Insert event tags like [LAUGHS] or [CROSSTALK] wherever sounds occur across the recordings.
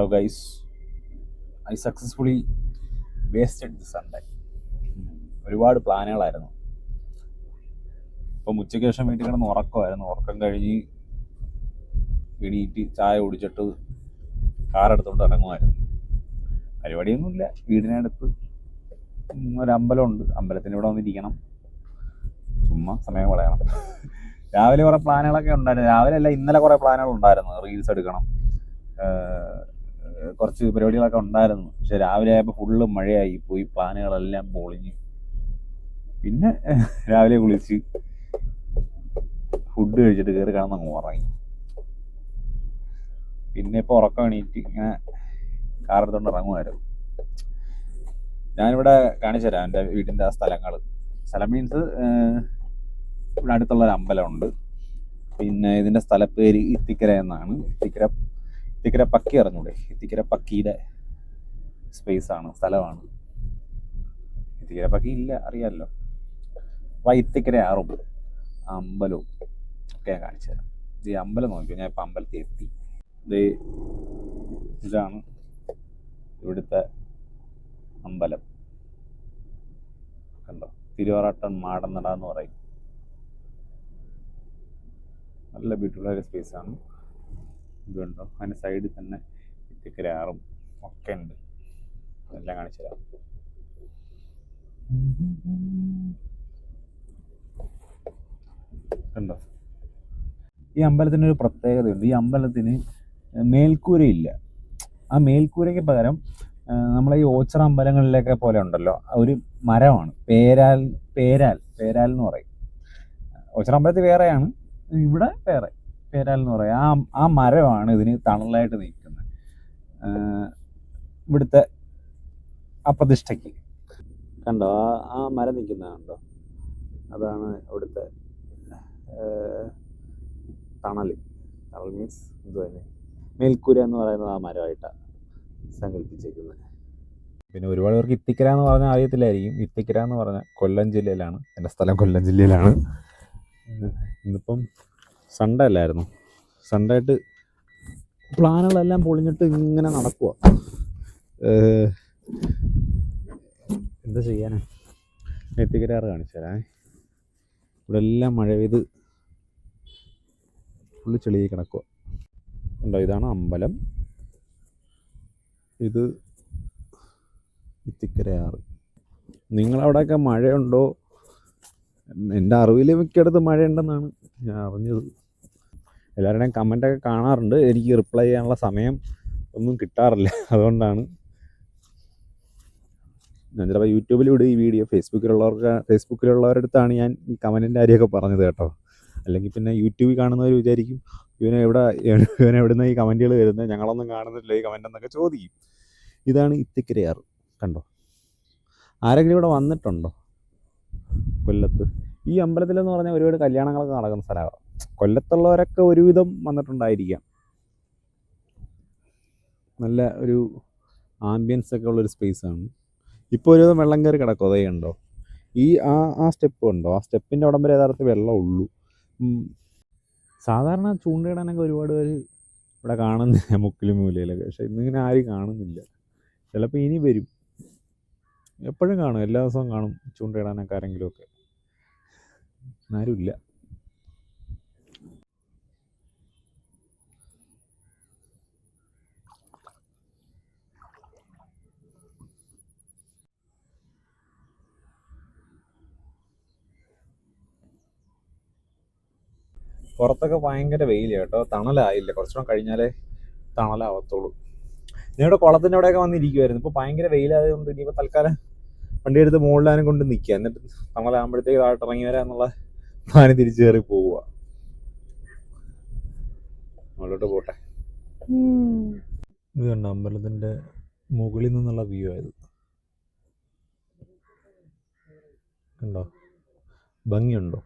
Hello guys I successfully wasted the Sunday ഒരുപാട് പ്ലാനുകളായിരുന്നു. ഇപ്പം ഉച്ചയ്ക്ക് ശേഷം വീട്ടിൽ കിടന്ന് ഉറക്കമായിരുന്നു. ഉറക്കം കഴിഞ്ഞ് എണീറ്റ് ചായ കുടിച്ചിട്ട് കാറെടുത്തോണ്ട് ഇറങ്ങുമായിരുന്നു. പരിപാടിയൊന്നുമില്ല. വീടിനടുത്ത് ഒരു അമ്പലമുണ്ട്. അമ്പലത്തിന് ഇവിടെ വന്നിരിക്കണം. ചുമ്മാ സമയം കളയണം. രാവിലെ കുറേ പ്ലാനുകളൊക്കെ ഉണ്ടായിരുന്നു. രാവിലെ അല്ല ഇന്നലെ കുറേ പ്ലാനുകൾ ഉണ്ടായിരുന്നു. റീൽസ് എടുക്കണം. കുറച്ച് പരിപാടികളൊക്കെ ഉണ്ടായിരുന്നു. പക്ഷെ രാവിലെ ആയപ്പോൾ ഫുള്ള് മഴയായി. പോയി പ്ലാനുകളെല്ലാം പൊളിഞ്ഞ്. പിന്നെ രാവിലെ കുളിച്ച് ഫുഡ് കഴിച്ചിട്ട് കയറി കാണുന്ന അങ്ങ് ഉറങ്ങി. പിന്നെ ഇപ്പോൾ ഉറക്കം എണീറ്റ് ഇങ്ങനെ കാറെടുത്തോണ്ട് ഇറങ്ങുമായിരുന്നു ഞാനിവിടെ കാണിച്ചു തരാം എന്റെ വീടിന്റെ ആ സ്ഥലങ്ങൾ സ്ഥലം മീൻസ് ഇവിടെ അടുത്തുള്ള ഒരു അമ്പലമുണ്ട്. പിന്നെ ഇതിന്റെ സ്ഥലപ്പേര് ഇത്തിക്കര എന്നാണ്. ഇത്തിക്കര ഇത്തിക്കര പക്കി അറിഞ്ഞൂടെ? ഇത്തിക്കര പക്കിയുടെ സ്പേസ് ആണ് സ്ഥലമാണ്. ഇത്തിക്കര പക്കി ഇല്ല അറിയാമല്ലോ വൈത്തിക്കര ആറും അമ്പലവും ഒക്കെ ഞാൻ കാണിച്ചു തരാം. ഈ അമ്പലം നോക്കിയോ? ഞാൻ ഇപ്പം അമ്പലത്തിൽ എത്തി. ഇത് ഇതാണ് ഇവിടുത്തെ അമ്പലം. കണ്ടോ? തിരുവറാട്ടൻ മാടന്നട എന്ന് പറയും. നല്ല ബ്യൂട്ടിഫുൾ സ്പേസ് ആണ്. ഇതുണ്ടോ? അതിന്റെ സൈഡിൽ തന്നെ ഇത്തിക്കരാറും ഒക്കെ ഉണ്ട്. എല്ലാം കാണിച്ചു തരാം. കണ്ടോ? ഈ അമ്പലത്തിന് ഒരു പ്രത്യേകതയുണ്ട്. ഈ അമ്പലത്തിന് മേൽക്കൂരയില്ല. ആ മേൽക്കൂരയ്ക്ക് പകരം നമ്മളെ ഈ ഓച്ചറ അമ്പലങ്ങളിലൊക്കെ പോലെ ഉണ്ടല്ലോ. ഒരു മരമാണ്. പേരാൽ പേരാൽ പേരാൽ എന്ന് പറയും. ഓച്ചറ അമ്പലത്തിൽ വേറെയാണ്. ഇവിടെ വേറെ. പേരാൽ എന്ന് പറയും. ആ ആ മരമാണ് ഇതിന് തണലായിട്ട് നിൽക്കുന്നത്. ഇവിടുത്തെ അപ്രതിഷ്ഠയ്ക്ക്. കണ്ടോ ആ ആ മരം നിൽക്കുന്നത് കണ്ടോ? അതാണ് ഇവിടുത്തെ തണൽ തണൽ മീൻസ് എന്ത് തന്നെ. മേൽക്കൂര എന്ന് പറയുന്നത് ആ മരമായിട്ടാണ് സങ്കല്പിച്ചേക്കുന്നത്. പിന്നെ ഒരുപാട് പേർക്ക് ഇത്തിക്കര എന്ന് പറഞ്ഞാൽ അറിയത്തില്ലായിരിക്കും. ഇത്തിക്കര എന്ന് പറഞ്ഞാൽ കൊല്ലം ജില്ലയിലാണ്. എന്റെ സ്ഥലം കൊല്ലം ജില്ലയിലാണ്. ഇന്നിപ്പം സൺഡേ അല്ലായിരുന്നു. സൺഡേ ആയിട്ട് പ്ലാനുകളെല്ലാം പൊളിഞ്ഞിട്ട് ഇങ്ങനെ നടക്കുക എന്താ ചെയ്യാനാ? എത്തിക്കരാറ് കാണിച്ചു ഇവിടെ എല്ലാം മഴ പെയ്ത് ഫുള്ള് ചെളിയിൽ കിടക്കുക ഉണ്ടോ ഇതാണ് അമ്പലം. ഇത് ഇത്തിക്കരയാറ്. നിങ്ങളവിടെയൊക്കെ മഴയുണ്ടോ? എന്റെ അറിവിൽ മിക്കയിടത്ത് മഴയുണ്ടെന്നാണ് ഞാൻ അറിഞ്ഞത്. എല്ലാവരുടെയും കമന്റൊക്കെ കാണാറുണ്ട്. എനിക്ക് റിപ്ലൈ ചെയ്യാനുള്ള സമയം ഒന്നും കിട്ടാറില്ല. [LAUGHS] അതുകൊണ്ടാണ്. ഞാൻ ചിലപ്പോൾ യൂട്യൂബിൽ വിടും ഈ വീഡിയോ ഫേസ്ബുക്കിലുള്ളവർക്ക് ഫേസ്ബുക്കിലുള്ളവരുടെ അടുത്താണ് ഞാൻ ഈ കമന്റിന്റെ കാര്യമൊക്കെ പറഞ്ഞത് കേട്ടോ. അല്ലെങ്കിൽ പിന്നെ യൂട്യൂബിൽ കാണുന്നവർ വിചാരിക്കും ഇവനെ എവിടെ ഇവനെ എവിടുന്ന ഈ കമന്റുകൾ വരുന്നത് ഞങ്ങളൊന്നും കാണുന്നില്ല ഈ കമന്റ് എന്നൊക്കെ ചോദിക്കും. ഇതാണ് ഇത്തിക്കരയാർ കണ്ടോ? ആരെങ്കിലും ഇവിടെ വന്നിട്ടുണ്ടോ? കൊല്ലത്ത്? ഈ അമ്പലത്തിലെന്ന് പറഞ്ഞാൽ ഒരുപാട് കല്യാണങ്ങളൊക്കെ നടക്കുന്ന സ്ഥലമാണ് കൊല്ലത്തുള്ളവരൊക്കെ ഒരുവിധം വന്നിട്ടുണ്ടായിരിക്കാം. നല്ല ഒരു ആംബിയൻസ് ഒക്കെ ഉള്ളൊരു സ്പേസാണ് ഇപ്പോൾ ഒരുവിധം വെള്ളം കയറി കിടക്കും. അതേ ഉണ്ടോ ഈ ആ ആ സ്റ്റെപ്പ് ഉണ്ടോ ആ സ്റ്റെപ്പിന്റെ വരെ യഥാർത്ഥത്തിൽ വെള്ളം ഉള്ളൂ. സാധാരണ ചൂണ്ടയിടാനൊക്കെ ഒരുപാട് പേര് ഇവിടെ കാണുന്നില്ല മുക്കിലും മൂലയിലൊക്കെ. പക്ഷെ ഇന്നിങ്ങനെ ആരും കാണുന്നില്ല. ചിലപ്പോൾ ഇനി വരും. എപ്പോഴും കാണും. എല്ലാ ദിവസവും കാണും ചൂണ്ടയിടാനൊക്കെ ആരെങ്കിലുമൊക്കെ. ആരുമില്ല പുറത്തൊക്കെ ഭയങ്കര വെയിൽ കേട്ടോ. തണലായില്ല. കുറച്ചുകൂടെ കഴിഞ്ഞാലേ തണലാവത്തുള്ളൂ. നിങ്ങളുടെ കുളത്തിന്റെ അവിടെയൊക്കെ വന്നിരിക്കുമായിരുന്നു ഇപ്പോൾ ഭയങ്കര വെയിലായതുകൊണ്ട് ഇനിയിപ്പോൾ തൽക്കാലം വണ്ടി എടുത്ത് മുകളിലാനും കൊണ്ട് നിൽക്കുക എന്നിട്ട് തണലാകുമ്പോഴത്തേക്ക് താഴോട്ട് ഇറങ്ങി വരാം എന്നുള്ള പ്ലാന് തിരിച്ചു കയറി പോവുക. മുകളിലോട്ട് പോട്ടെ. ഇത് അമ്പലത്തിന്റെ മുകളിൽ നിന്നുള്ള വ്യൂ ആയത് കണ്ടോ? ഭംഗിയുണ്ടോ?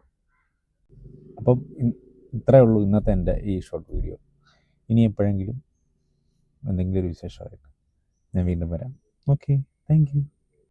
അപ്പം ഇത്രയേ ഉള്ളൂ ഇന്നത്തെ എന്റെ ഈ ഷോർട്ട് വീഡിയോ ഇനി എപ്പോഴെങ്കിലും എന്തെങ്കിലും ഒരു വിശേഷമായിട്ട് ഞാൻ വീണ്ടും വരാം. Okay thank